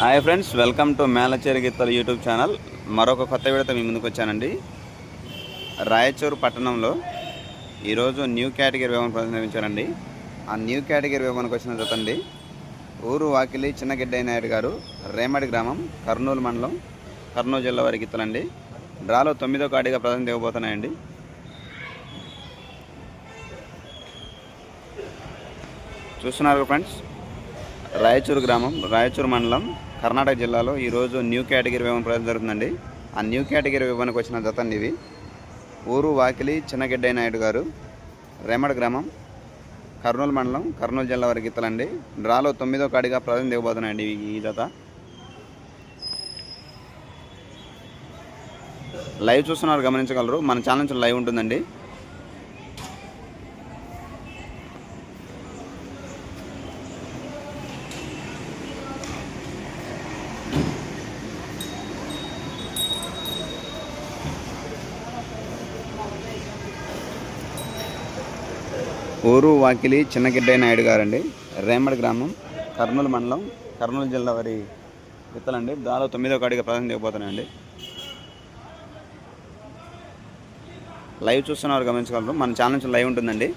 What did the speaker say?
Hi friends welcome to Melacheri గిత్తలు YouTube channel. మరొక కొత్త విడత మీ ముందుకు వచ్చానండి. రాయచూరు పట్టణంలో ఈరోజు న్యూ కేటగిరీ వివరణ ప్రారంభించారండి ఆ న్యూ కేటగిరీ వివరణకు వచ్చిన జతండి ఊరు వాకిలి చిన్నగిడ్డయ్య నాయుడు గారు రేమడి గ్రామం కర్నూలు మండలం కర్నూలు జిల్లా వారి గీతలండి. డ్రాలో తొమ్మిదో కాడిగా ప్రజెంట్ ఇవ్వబోతున్నాయండి. చూస్తున్నారు ఫ్రెండ్స్ రాయచూరు గ్రామం రాయచూరు మండలం కర్ణాటక జిల్లాలో ఈరోజు న్యూ కేటగిరీ వివరణ ప్రజలు జరుగుతుందండి. ఆ న్యూ కేటగిరీ వివరణకు వచ్చిన జతండి ఇవి. ఊరు వాకిలి చిన్నగిడ్డయ్య నాయుడు గారు రేమడ గ్రామం కర్నూలు మండలం కర్నూలు జిల్లా వారి గీతలండి. డ్రాలో తొమ్మిదో కాడిగా ప్రజలు దిగబోతున్నాయండి ఈ- ఈ జత. లైవ్ చూస్తున్నారు గమనించగలరు. మన ఛానల్ నుంచి లైవ్ ఉంటుందండి. ఊరు వాకిలి చిన్నగిడ్డయ్య నాయుడు గారండి. రేమడ్ గ్రామం కర్నూలు మండలం కర్నూలు జిల్లా వారి విత్తలండి. దాదాపు తొమ్మిదో కాడిగా ప్రధానం దిగబోతున్నాయండి లైవ్ చూస్తున్నారు గమనించగలరు. మన ఛానల్ నుంచి లైవ్ ఉంటుందండి.